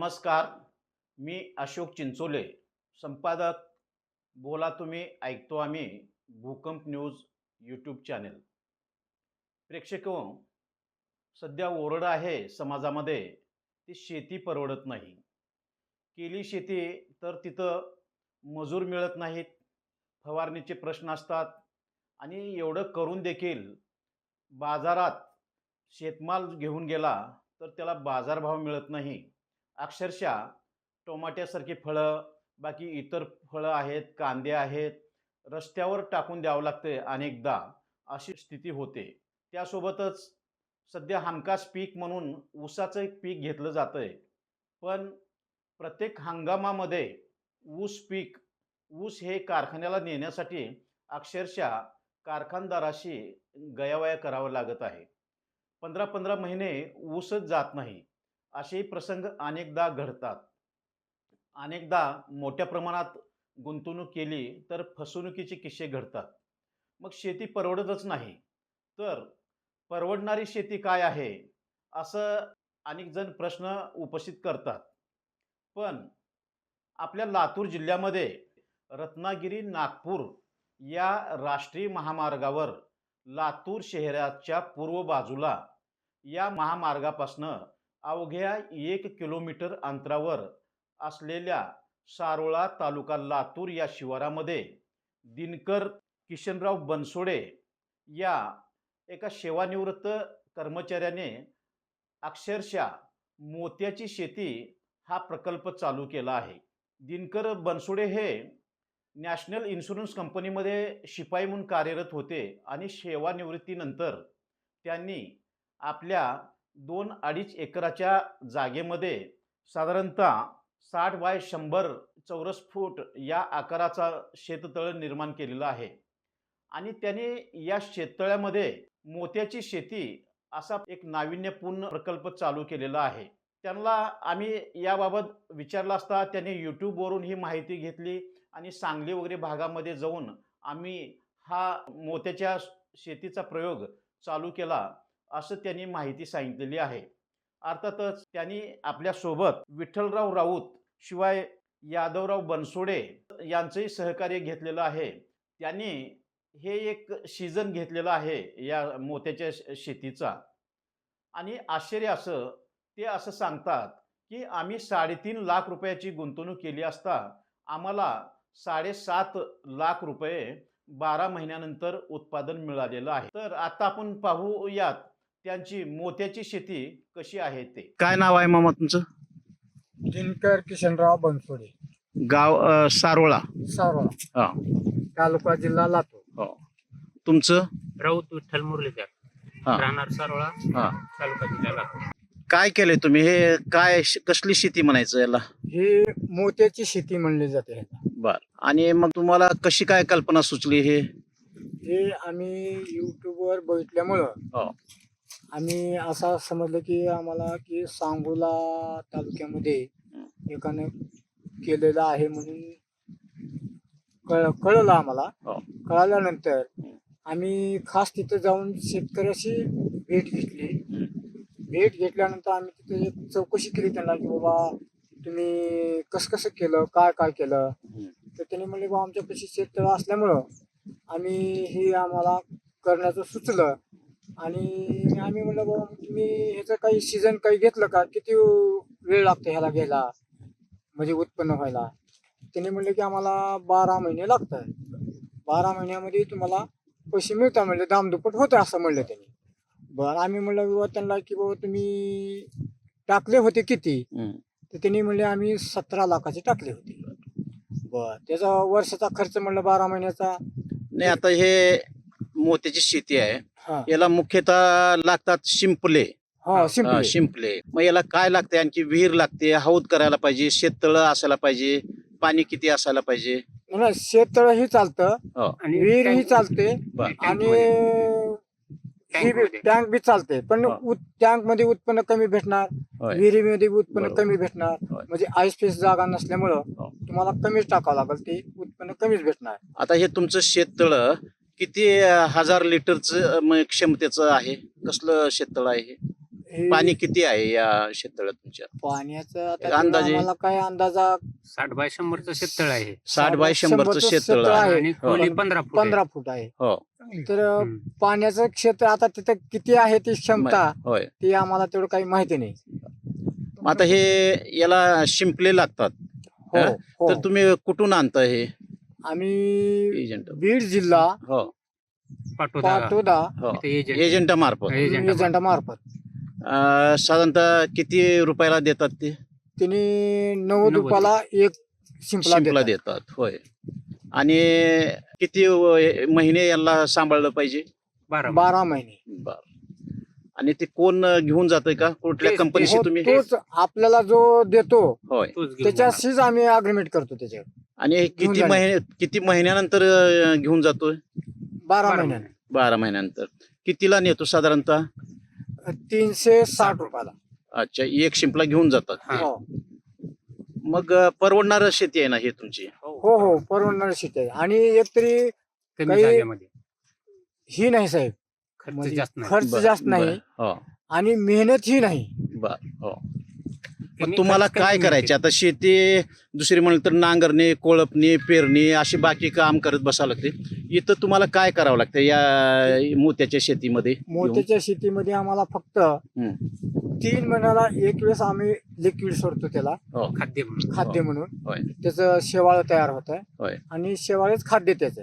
नमस्कार मी अशोक चिंचोले. संपादक बोला तुम्ही ऐकतो आम्ही भूकंप न्यूज यूट्यूब चॅनेल प्रेक्षक सध्या ओरड आहे समाजामध्ये ती शेती परवडत नाही. केली शेती तर तिथं मजूर मिळत नाहीत फवारणीचे प्रश्न असतात आणि एवढं करून देखील बाजारात शेतमाल घेऊन गेला तर त्याला बाजारभाव मिळत नाही. अक्षरशः टोमाट्यासारखी फळं बाकी इतर फळं आहेत कांदे आहेत रस्त्यावर टाकून द्यावं लागते अनेकदा अशी स्थिती होते. त्यासोबतच सध्या हमखास पीक म्हणून ऊसाचं एक पीक घेतलं जातं आहे पण प्रत्येक हंगामामध्ये ऊस पीक ऊस हे कारखान्याला नेण्यासाठी अक्षरशः कारखानदाराशी गयावया करावं लागत आहे. पंधरा पंधरा महिने ऊसच जात नाही. असे प्रसंग अनेकदा घडतात. अनेकदा मोठ्या प्रमाणात गुंतवणूक केली तर फसवणुकीचे किस्से घडतात. मग शेती परवडतच नाही. तर परवडणारी शेती काय आहे? असं अनेक जण प्रश्न उपस्थित करतात. पण आपल्या लातूर जिल्ह्यामध्ये रत्नागिरी नागपूर या राष्ट्रीय महामार्गावर लातूर शहराच्या पूर्व बाजूला या महामार्गापासनं अवघ्या एक किलोमीटर अंतरावर असलेल्या सारोळा तालुका लातूर या शिवारामध्ये दिनकर किशनराव बनसोडे या एका सेवानिवृत्त कर्मचाऱ्याने अक्षरशः मोत्याची शेती हा प्रकल्प चालू केला आहे. दिनकर बनसोडे हे नॅशनल इन्शुरन्स कंपनीमध्ये शिपाई म्हणून कार्यरत होते आणि सेवानिवृत्तीनंतर त्यांनी आपल्या दोन अडीच एकराच्या जागेमध्ये साधारणतः साठ बाय शंभर चौरस फूट या आकाराचा शेततळ निर्माण केलेलं आहे. आणि त्याने या शेततळ्यामध्ये मोत्याची शेती असा एक नाविन्यपूर्ण प्रकल्प चालू केलेला आहे. त्यांना आम्ही याबाबत विचारलं असता त्याने यूट्यूबवरून ही माहिती घेतली आणि सांगली वगैरे भागामध्ये जाऊन आम्ही हा मोत्याच्या शेतीचा प्रयोग चालू केला. असं त्यांनी माहिती सांगितलेली आहे. अर्थातच त्यांनी आपल्यासोबत विठ्ठलराव राऊत शिवाय यादवराव बनसोडे यांचंही सहकार्य घेतलेलं आहे. त्यांनी हे एक सीझन घेतलेलं आहे या मोत्याच्या शेतीचा. आणि आश्चर्य असं ते असं सांगतात की आम्ही साडेतीन लाख रुपयाची गुंतवणूक केली असता आम्हाला साडेसात लाख रुपये बारा महिन्यानंतर उत्पादन मिळालेलं आहे. तर आता आपण पाहूयात त्यांची मोत्याची शेती कशी आहे ते? काय नाव आहे मामा तुमचं? दिनकर किशनराव बनसोडे. गाव सारोळा. सारोळा. हा. तालुका जिल्हा लातूर. तुमचं? राऊत विठ्ठल मुरलीधर हा. राहणार सारोळा हा. तालुका जिल्हा लातूर. काय केलंय तुम्ही? हे काय श- कसली शेती म्हणायचं याला? ही मोत्याची शेती म्हणली जाते ह्याला. बर. आणि मग तुम्हाला कशी काय कल्पना सुचली हे? हे आम्ही युट्यूबवर बघितल्यामुळं हो. आम्ही असं समजलं की आम्हाला की सांगोला तालुक्यामध्ये एकानं केलेलं आहे म्हणून कळ कळलं आम्हाला. हो. कळाल्यानंतर आम्ही खास तिथं जाऊन शेतकऱ्याशी भेट घेतली. भेट घेतल्यानंतर आम्ही तिथे एक चौकशी केली त्यांना की बाबा तुम्ही कसं कसं केलं काय काय केलं तर त्यांनी म्हणले बाबा आमच्यापाशी शेततळं असल्यामुळं आम्ही हे आम्हाला करण्याचं सुचलं. आणि आम्ही म्हणलं बाबा तुम्ही ह्याचं काही सीझन काही घेतलं का? किती वेळ लागतो ह्याला घ्यायला? म्हणजे उत्पन्न व्हायला? त्यांनी म्हणले की आम्हाला बारा महिने लागतात. बारा महिन्यामध्ये तुम्हाला पैसे मिळतात. म्हणले दामदुप्पट होतं असं म्हणलं त्यांनी बरं आम्ही म्हणलं बाबा त्यांना की बाबा तुम्ही टाकले होते किती? तर त्यांनी म्हणले आम्ही सतरा लाखाचे टाकले होते. बर त्याचा वर्षाचा खर्च म्हणलं बारा महिन्याचा. नाही आता हे मोत्याची शेती आहे. हा याला मुख्यतः लागतात शिंपले हा हा, शिंपले मग याला काय लागते आणखी विहीर लागते हौद करायला पाहिजे शेततळ असायला पाहिजे पाणी किती असायला पाहिजे शेततळ ही चालतं हो. विहीर ही चालते बर. आणि Tank ही बी- मध्ये. टँक बी चालते पण हो. टँकमध्ये उत्पन्न कमी भेटणार होय. विहिरीमध्ये उत्पन्न बरोबर. कमी भेटणार होय. म्हणजे आईस पेस जागा नसल्यामुळं हो. तुम्हाला कमीच टाकावं लागेल ते उत्पन्न कमीच भेटणार आता हे तुमचं शेततळ किती हजार लिटरचं क्षमतेचं आहे? कसलं शेततळ आहे हे? पाणी किती आहे या शेततळ्यात तुमच्या? पाण्याचं आता अंदाजे? काय अंदाजा साठ बाय शंभरचं शेततळ आहे. साठ बाय शंभरचं शेततळ आहे. आहे. आणि हो. खोली पंधरा फूट आहे. पंधरा फूट आहे. हो. तर हम्म. पाण्याचं क्षेत्र आता तिथं किती आहे ती क्षमता? होय. ती आम्हाला तेवढं काही माहिती नाही. मग आता हे याला शिंपले लागतात. हो हा? हो. तर तुम्ही कुठून आणता हे? आम्ही एजंट बीड जिल्हा हो. पाटोदा पाटोदा हो. इथे एजंट एजंटामार्फत एजंट एजंटामार्फत अं, साधारणतः किती रुपयाला देतात ते? तिने नव्वद नव्वद. रुपयाला एक शिंपला शिंपला देतात. देतात होय. आणि किती व- महिने याला सांभाळलं पाहिजे? बारा बारा महिने. बर. आणि ते कोण घेऊन जातंय का? कुठल्या कंपनीशी हो, तुम्ही? तोच आपल्याला जो देतो होय. त्याच्याशीच आम्ही अग्रीमेंट करतो त्याच्यावर. आणि हे किती. महिने किती महिन्यानंतर अं, घेऊन जातोय? बारा बारा महिन्याने. बारा महिन्यानंतर. कितीला नेतो साधारणतः? तीनशे साठ रुपयाला. अच्छा एक शिंपला घेऊन जातात हा. हो. मग परवडणार शेती आहे ना हे तुमची? हो हो परवडणार शेती आहे. आणि एक तरी कमी काही- जागेमध्ये. ही नाही साहेब. खर्च जास्त नाही. खर्च बर, जास्त नाही बर, हो. आणि मेहनत ही नाही. बर हो. पण कमी तुम्हाला खर्च, कमी काय मेहनत. करायचे? आता शेती दुसरी म्हणलं तर नांगरणे कोळपणी पेरणी अशी बाकी काम करत बसावं लागते. इथं तुम्हाला काय करावं लागतं या मोत्याच्या शेतीमध्ये? मोत्याच्या शेतीमध्ये आम्हाला फक्त हम्म. तीन महिन्याला एक वेळेस आम्ही लिक्विड सोडतो त्याला. हो. खाद्य म्हणून. खाद्य म्हणून. होय. त्याचं शेवाळ तयार होत आहे आणि शेवाळच खाद्य त्याचं.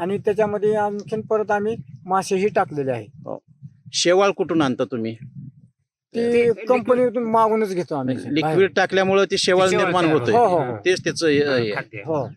आणि त्याच्यामध्ये आणखीन परत आम्ही मासेही टाकलेले आहे. शेवाळ कुठून आणता तुम्ही? ती कंपनीतून मागूनच घेतो आम्ही. लिक्विड टाकल्यामुळे ते शेवाळ शेवाळ निर्माण तयार होतोय. हो, हो, हो. तेच त्याचं हे आहे. खाद्य. हो.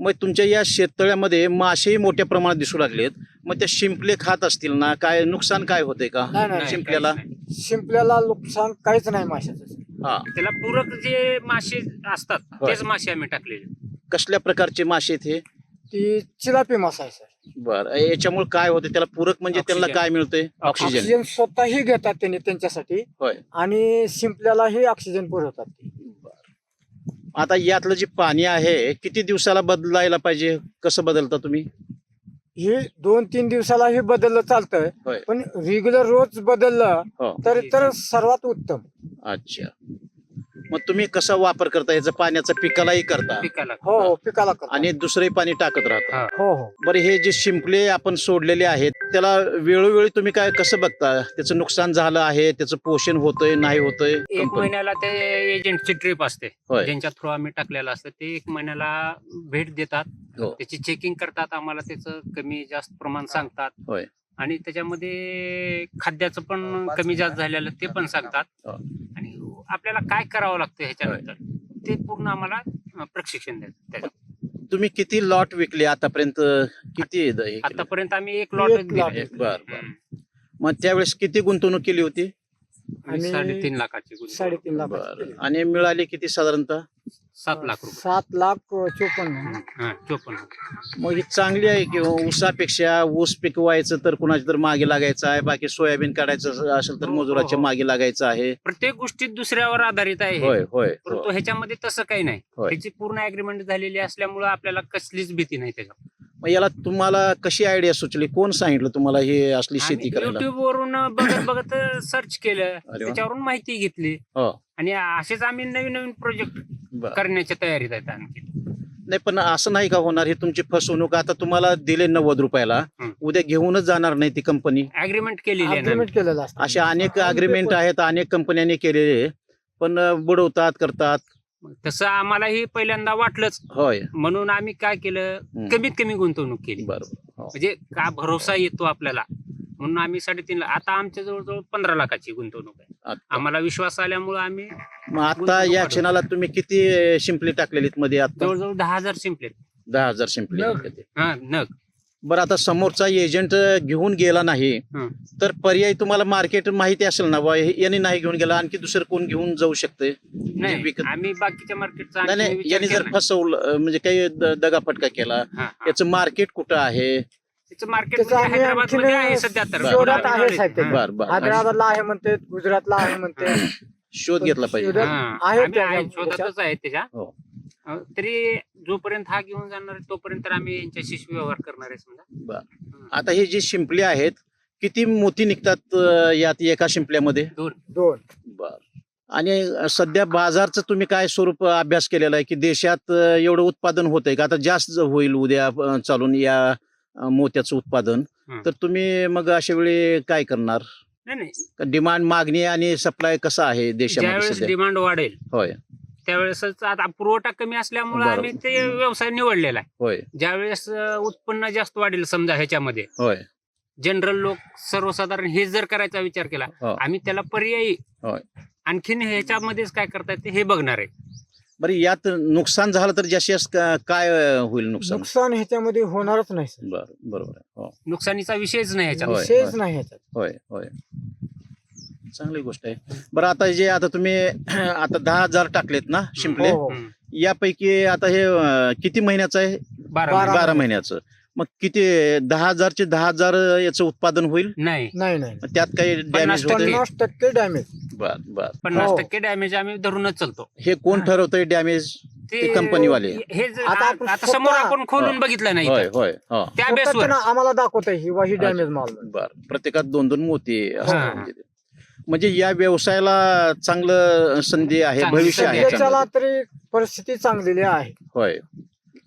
मग तुमच्या या शेततळ्यामध्ये मासेही मोठ्या प्रमाणात दिसू लागलेत. मग त्या शिंपले खात असतील ना काय नुकसान काय होतंय का? नाही नाही नाही, शिंपल्याला? काहीच नाही. शिंपल्याला नुकसान काहीच नाही माशाचं. हा. त्याला पूरक जे मासे असतात होय. तेच मासे आम्ही टाकलेले. कसल्या प्रकारचे मासे आहेत हे? ती चिलापी मासा आहे सर. बर. याच्यामुळे काय होते त्याला पूरक म्हणजे त्यांना ऑक्सिजन. काय मिळतंय? ऑक्सिजन ऑक्सिजन स्वतःही घेतात त्यांनी त्यांच्यासाठी. होय. आणि शिंपल्यालाही ऑक्सिजन पुरवतात ते. आता यातलं जे पाणी आहे किती दिवसाला बदलायला पाहिजे? कसं बदलता तुम्ही? हे दोन तीन दिवसाला हे बदललं चालतंय. पण रेग्युलर रोज बदललं हो. तर तर सर्वात उत्तम. अच्छा. मग तुम्ही कसा वापर करता? याचा पाण्याचा पिकालाही करता. पिकाला हो हो पिकाला करतो. आणि दुसरे पाणी टाकत राहता. हा. हो हो. बरं हे जे शिंपले आपण सोडलेले आहेत त्याला वेळोवेळी तुम्ही काय कसं बघता? त्याचं नुकसान झालं आहे त्याचं पोषण होतंय नाही होतंय? एक महिन्याला ते एजंटची ट्रिप असते. होय. ज्यांच्या थ्रू आम्ही टाकलेलं असतं ते एक महिन्याला भेट देतात. हो. त्याची चेकिंग करतात आम्हाला त्याचं कमी जास्त प्रमाण सांगतात. होय. आणि त्याच्यामध्ये खाद्याचं पण कमी जास्त झालेलं ते पण सांगतात. हो. आणि आपल्याला काय करावं लागतं ह्याच्यानंतर? ते पूर्ण आम्हाला प्रशिक्षण देतात. त्याचं. तुम्ही किती लॉट विकले आतापर्यंत? किती हे? आतापर्यंत आम्ही एक लॉट बर मग त्यावेळेस किती गुंतवणूक केली होती? आणि साडेतीन लाखाची गुंतवणूक. साडेतीन लाख बर आणि मिळाली किती साधारणतः सात लाख रुपये सात लाख चोपन्न हा चोपन्न मग ही चांगली आहे की ऊसापेक्षा ऊस पिकवायचं तर कुणाच्या तर मागे लागायचं आहे बाकी सोयाबीन काढायचं असेल तर हो, हो, मजुराच्या हो. मागे लागायचं आहे प्रत्येक गोष्टीत दुसऱ्यावर आधारित आहे हे. होय होय परंतु. ह्याच्यामध्ये तसं काही नाही होय. त्याची पूर्ण अग्रीमेंट झालेली असल्यामुळे आपल्याला कसलीच भीती नाही त्याच्यात मग याला तुम्हाला कशी आयडिया सुचली? कोण सांगितलं तुम्हाला हे असली शेती करायला? युट्यूब वरून बघत बघत सर्च केलं. वा. त्याच्यावरून माहिती घेतली. हो. आणि असेच आम्ही नवीन नवीन प्रोजेक्ट बर. करण्याच्या तयारीत आहेत आणखी. नाही पण असं नाही का होणार? ही तुमची फसवणूक आता तुम्हाला दिले नव्वद रुपयाला. हं. उद्या घेऊनच जाणार नाही ती कंपनी अग्रीमेंट केलेली आहे ना अग्रीमेंट केलेलं असतं. अशा अनेक अग्रीमेंट आहेत अनेक कंपन्यांनी केलेले. पण बुडवतात करतात. तसं आम्हालाही पहिल्यांदा वाटलंच. होय. म्हणून आम्ही काय केलं. कमीत कमी गुंतवणूक केली. बरोबर. हो. म्हणजे का भरोसा येतो आपल्याला? म्हणून आम्ही साडेतीन लाख आता आमच्या जवळजवळ पंधरा लाखाची गुंतवणूक आहे. आता- आम्हाला विश्वास आल्यामुळे आम्ही मग आता गुंतवणूक या वाढवली. क्षणाला तुम्ही किती शिंपले टाकलेलीत मध्ये आता? जवळजवळ दहा हजार शिंपले दहा हजार शिंपले नग. हा नग. बरं आता समोरचा एजंट घेऊन गेला नाही हं. तर पर्याय तुम्हाला मार्केट माहिती असेल ना बा हे- याने नाही घेऊन गेला आणखी दुसरं कोण घेऊन जाऊ शकते? नाही विकत- आम्ही बाकीच्या मार्केटचा नाही नाही याने जर फसवलं म्हणजे काही द- दगाफटका केला याचं मार्केट कुठं आहे? त्याचं मार्केट त्याचं आम्ही हैदराबादमध्ये आणखीन आहे सध्या तर. बरं. शोधात आहे साहेब ते. बर बर. हैदराबादला आहे म्हणते गुजरातला आहे म्हणते. शोध घेतला पाहिजे. शोधात हा. आहे आम्ही त्याच्या- आहे, शोधातच आहे त्याच्या. हो. तरी जोपर्यंत हा घेऊन जाणार आहे, तोपर्यंत तर आम्ही यांच्याशी व्यवहार करणार आहे समजा बर. आता हे जे शिंपले आहेत किती मोती निघतात अं, यात एका शिंपल्यामध्ये? दोन. बर. आणि सध्या बाजारचं तुम्ही काय स्वरूप अभ्यास केलेला आहे की देशात अं, एवढं उत्पादन होत आहे का? आता जास्त होईल उद्या अं, चालून या अं, मोत्याचं उत्पादन. तर तुम्ही मग अशा वेळी काय करणार? नाही नाही. डिमांड मागणी आणि सप्लाय कसं आहे देशामध्ये ज्यावेळेस सध्या? डिमांड वाढेल होय. त्यावेळेसच आता पुरवठा कमी असल्यामुळे बरोबर. आम्ही ते व्यवसाय निवडलेला आहे. होय. ज्यावेळेस अं, उत्पन्न जास्त वाढेल समजा ह्याच्यामध्ये. होय. जनरल लोक सर्वसाधारण हे जर करायचा विचार केला हो. आम्ही त्याला पर्यायी होय. आणखीन ह्याच्यामध्येच काय करता येते हे बघणार आहे. बरं यात नुकसान झालं तर जास्तीत जास्त का- काय अं, होईल नुकसान? नुकसान ह्याच्यामध्ये होणारच नाही सर. बर बरोबर आहे. हो. नुकसानीचा विषयच नाही ह्याच्यात होय, विषयच होय. नाही ह्याच्यात. होय होय. चांगली गोष्ट आहे बरं आता जे आता तुम्ही आता दहा हजार टाकलेत ना शिंपले हो, हो. यापैकी आता हे अं, किती महिन्याचं आहे बारा बारा. महिने. बारा महिन्याचं मग किती दहा हजारचे दहा हजार याचं उत्पादन होईल नाही नाही नाही मग त्यात काही डॅमेज पन्नास होते टक्के. पन्नास टक्के डॅमेज बर बर पन्नास हो. टक्के डॅमेज आम्ही धरूनच चालतो हे कोण ठरवतंय डॅमेज ते कंपनीवाले. हे जे- आता आपण आता समोर आपण खोलून हो. बघितलं नाही होय. होय हो त्या बेसवर आम्हाला दाखवत आहे ही ही डॅमेज माल बर प्रत्येकात दोन दोन मोती असतात हा. म्हणजे ते. म्हणजे या व्यवसायाला चांगलं संधी आहे चांगली भविष्य आहे सध्याच्याला. तरी परिस्थिती चांगलेली आहे होय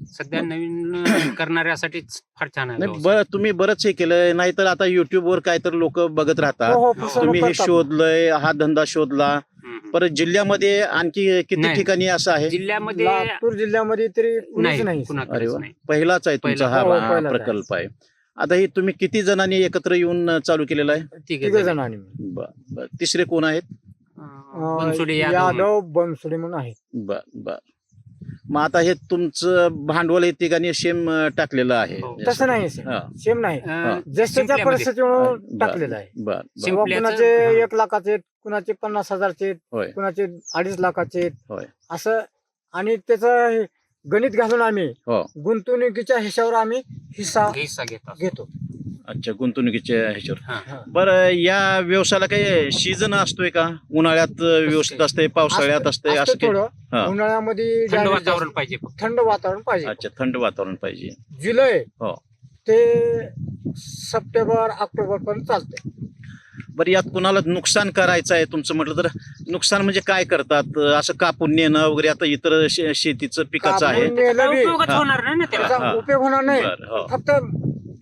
सध्या नवीन अं, करणाऱ्यासाठीच फार छान आहे नाही व्यवसाय. बरं तुम्ही बरंच हे केलं नाहीतर आता युट्यूबवर काय तर लोक बघत राहतात हो हो फसवणूक तुम्ही हे करतात. शोधलंय हा धंदा शोधला हम्म. परत जिल्ह्यामध्ये आणखी किती नाही. ठिकाणी असं आहे जिल्ह्यामध्ये लातूर जिल्ह्यामध्ये तरी कुणीच नाही नाही अरे कुणाकडेच वा नाही पहिलाच आहे तुमचा पहिला. हा हो, हा पहिलाच आहे. प्रकल्प आहे आता हे तुम्ही किती जणांनी एकत्र येऊन चालू केलेला आहे तिघे तिघ जण. जणांनी बर बर तिसरे कोण आहेत अं, बनसोडे यादव यादव बनसोडे म्हणून आहे बर बर मग आता हे तुमचं भांडवल हे तिघांनी सेम टाकलेलं आहे हो. तसं नाही. हा. सेम नाही अं, शिंपल्यामध्ये. परिस्थितीवर बर. टाकलेलं आहे बर बर शिंप- किंवा कुणाचे हा. एक लाखाचे आहेत, कुणाचे पन्नास हजारचे आहेत, होय कुणाचे अडीच लाखाचे आहेत. होय. असं आणि त्याचं गणित घालून आम्ही हो. गुंतवणुकीच्या हिशावर आम्ही हिस्सा हिस्सा घेतात घेतो. अच्छा गुंतवणुकीच्या ह्याच्यावर हा. बरं या व्यवसायाला काही सीझन असतोय का? उन्हाळ्यात व्यवस्थित असते पावसाळ्यात असते असतं असं थोडं. उन्हाळ्यामध्ये थंड वातावरण. पाहिजे फक्त. थंड वातावरण पाहिजे. अच्छा थंड वातावरण पाहिजे. जुलै हो. ते सप्टेंबर ऑक्टोबर पर्यंत चालतंय. बरं यात कुणाला नुकसान करायचं आहे तुमचं म्हटलं तर? नुकसान म्हणजे काय करतात? असं कापून नेणं वगैरे आता इतर शे- शेतीचं पिकाचं आहे. कापून नेलं काय बी, उपयोगच. होणार नाही ना त्याला. त्याचा हा. उपयोग होणार नाही. बरं हो. फक्त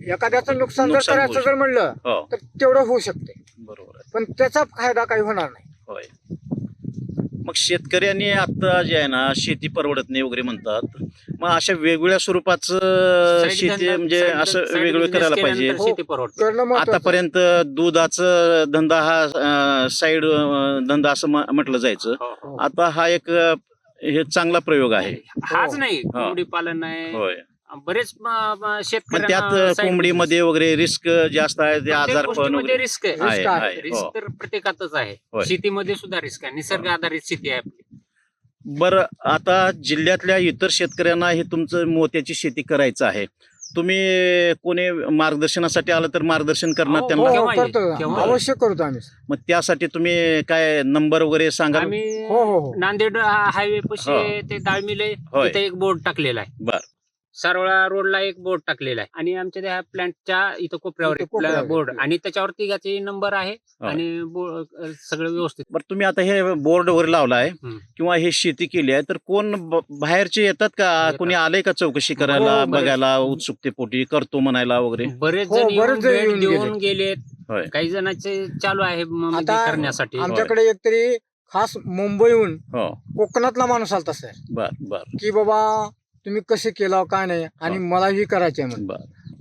एखाद्याचं नुकसान जर नुकसान होऊ करायचं जर म्हणलं हो. तर तेवढं होऊ शकते. बरोबर आहे. पण त्याचा फायदा काही होणार नाही. होय. मग शेतकऱ्यांनी आता जे आहे ना शेती परवडत नाही वगैरे म्हणतात. मग अशा वेगवेगळ्या स्वरूपाचं शेती म्हणजे असं वेगवेगळं करायला पाहिजे हो. शेती परवडते. आतापर्यंत दुधाचा धंदा हा साईड धंदा असं म्हटलं जायचं हो, हो. आता हा एक हे चांगला प्रयोग आहे हाच नाही. कोंबडी पालन आहे होय बरेच शेतकऱ्यांना त्यात कोंबडीमध्ये वगैरे रिस्क जास्त आहे ते आजारपण रिस्क आहे रिस्क हो. तर प्रत्येकातच आहे. शेतीमध्ये सुद्धा रिस्क आहे निसर्ग आधारित शेती आहे आपली बरं आता जिल्ह्यातल्या इतर शेतकऱ्यांना हे तुमचं मोत्याची शेती करायचं आहे. तुम्ही कोणी मार्गदर्शनासाठी आलं तर मार्गदर्शन करणार हो, त्यांना? हो करतो. अवश्य करतो आम्ही. मग त्यासाठी तुम्ही काय नंबर वगैरे सांगाल आम्ही हो हो हो. नांदेड हायवे हो. पशी ते दाळमिल आहे होय. तिथे एक बोर्ड टाकलेला आहे. बर. सारोळा रोडला एक बोर्ड टाकलेला आहे. आणि आमच्या त्या प्लांटच्या इथं कोपऱ्यावर इथं एक कोपऱ्यावर बोर्ड आहे. आणि त्याच्यावर तिघाचे नंबर आहे. आणि बो- सगळं व्यवस्थित. बरं तुम्ही आता हे बोर्ड वगैरे लावलाय हम्म. किंवा हे शेती केली आहे तर कोण ब- बाहेरचे येतात का? येतात. कोणी आलंय का चौकशी करायला हो, बरेच. बघायला उत्सुकतेपोटी करतो म्हणायला वगैरे? बरेच हो, जण बरेच येऊन जण भेट येऊन देऊन गेलेत. होय. काही जणांचे चालू आहे म- म्हणजे करण्यासाठी. आमच्याकडे एकतरी खास मुंबईहून हो. कोकणातला माणूस आलता सर. बर बर. की बाबा तुम्ही कसे केला काय नाही आणि हो. मला ही करायचे म्हणून. बर.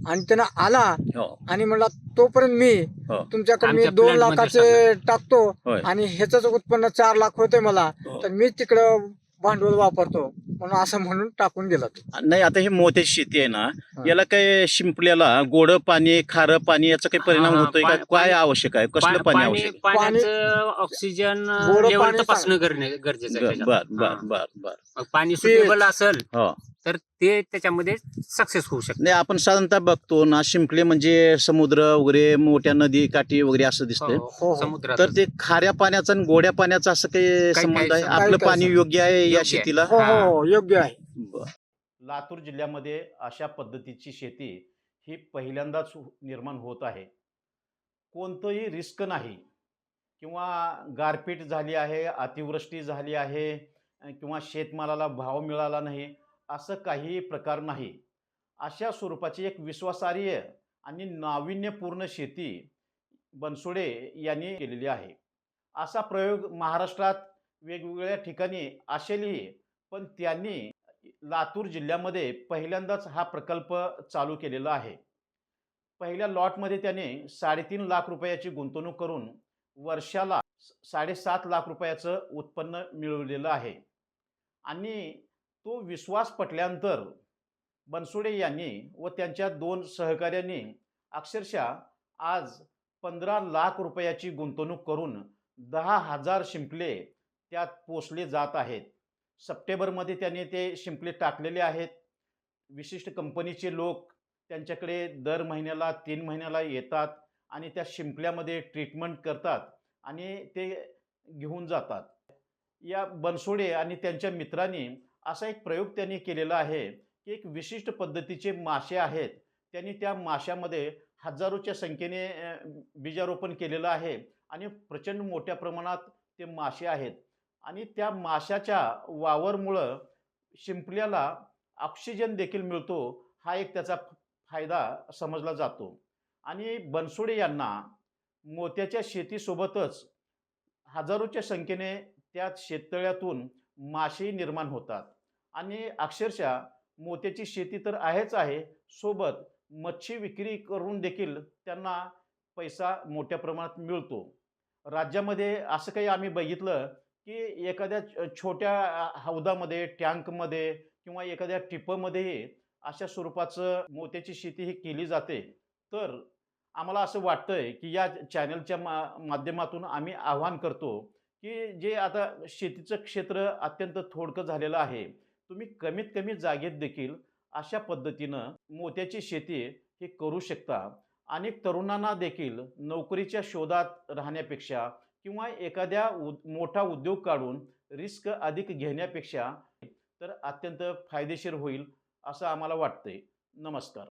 आणि त्यानं आला हो. आणि म्हणला तोपर्यंत मी हो. तुमच्याकडे मी आमच्या दोन plant मध्ये लाखाचे टाकतो होय. आणि ह्याच उत्पन्न चार लाख होते मला. हो. तर मी तिकडं भांडवल वापरतो. म्हणून असं म्हणून टाकून गेला तो. नाही आता हे मोत्याची शेती आहे ना. याला काय शिंपल्याला गोड पाणी खारं पाणी याचा काही परिणाम हा, होतोय का? पा- काय पाणी- आवश्यक आहे? कसलं पा- पाणी पाणी आवश्यक आहे? पाण्याचं ऑक्सिजन गोडं लेवल पाणी तपासणं गरजेचं आहे बर त्याच्यात. बर बर. बर बर. मग पाणी सुटेबल असेल हो. तर ते त्याच्यामध्ये सक्सेस होऊ शकते. नाही आपण साधारणतः बघतो ना शिंपले म्हणजे समुद्र वगैरे मोठ्या नदी काठी वगैरे असं दिसतंय. हो, हो. समुद्रात. तर ते खाऱ्या पाण्याचा आणि गोड्या पाण्याचा असं काही काही- संबंध आहे? काही- आपलं काही- पाणी योग्य आहे योग्य या आहे. शेतीला? हो हो हो योग्य आहे. लातूर जिल्ह्यामध्ये अशा पद्धतीची शेती ही पहिल्यांदाच निर्माण होत आहे. कोणतंही रिस्क नाही. किंवा गारपीट झाली आहे अतिवृष्टी झाली आहे अ, किंवा शेतमालाला भाव मिळाला नाही असं काही प्रकार नाही. अशा स्वरूपाची एक विश्वासार्ह आणि नाविन्यपूर्ण शेती बनसोडे यांनी केलेली आहे. असा प्रयोग महाराष्ट्रात वेगवेगळ्या ठिकाणी असेलही पण त्यांनी लातूर जिल्ह्यामध्ये पहिल्यांदाच हा प्रकल्प चालू केलेला आहे. पहिल्या लॉटमध्ये त्याने साडेतीन लाख रुपयाची गुंतवणूक करून वर्षाला साडेसात लाख रुपयाचं उत्पन्न मिळवलेलं आहे. आणि तो विश्वास पटल्यानंतर बनसोडे यांनी व त्यांच्या दोन सहकाऱ्यांनी अक्षरशः आज पंधरा लाख रुपयाची गुंतवणूक करून दहा हजार शिंपले त्यात पोचले जात आहेत. सप्टेंबरमध्ये त्यांनी ते शिंपले टाकलेले आहेत. विशिष्ट कंपनीचे लोक त्यांच्याकडे दर महिन्याला तीन महिन्याला येतात आणि त्या शिंपल्यामध्ये ट्रीटमेंट करतात आणि ते घेऊन जातात. या बनसोडे आणि त्यांच्या मित्रांनी असा एक प्रयोग त्यांनी केलेला आहे की एक विशिष्ट पद्धतीचे मासे आहेत. त्यांनी त्या माशामध्ये हजारोच्या संख्येने बीजारोपण केलेलं आहे आणि प्रचंड मोठ्या प्रमाणात ते मासे आहेत. आणि त्या माशाच्या वावरमुळं शिंपल्याला ऑक्सिजन देखील मिळतो हा एक त्याचा फायदा समजला जातो. आणि बनसोडे यांना मोत्याच्या शेतीसोबतच हजारोच्या संख्येने त्या शेततळ्यातून माशी निर्माण होतात. आणि अक्षरशः मोत्याची शेती तर आहेच आहे. सोबत मच्छी विक्री करून देखील त्यांना पैसा मोठ्या प्रमाणात मिळतो. राज्यामध्ये असं काही आम्ही बघितलं की एखाद्या छोट्या हौदामध्ये टँकमध्ये किंवा एखाद्या टिपमध्येही अशा स्वरूपाचं मोत्याची शेती ही केली जाते. तर आम्हाला असं वाटतंय की या चॅनलच्या मा माध्यमातून आम्ही आव्हान करतो की जे आता शेतीचं क्षेत्र अत्यंत थोडकं झालेलं आहे तुम्ही कमीत कमी जागेत देखील अशा पद्धतीनं मोत्याची शेती ही करू शकता. अनेक तरुणांना देखील नोकरीच्या शोधात राहण्यापेक्षा किंवा एखाद्या उ मोठा उद्योग काढून रिस्क अधिक घेण्यापेक्षा तर अत्यंत फायदेशीर होईल असं आम्हाला वाटते नमस्कार.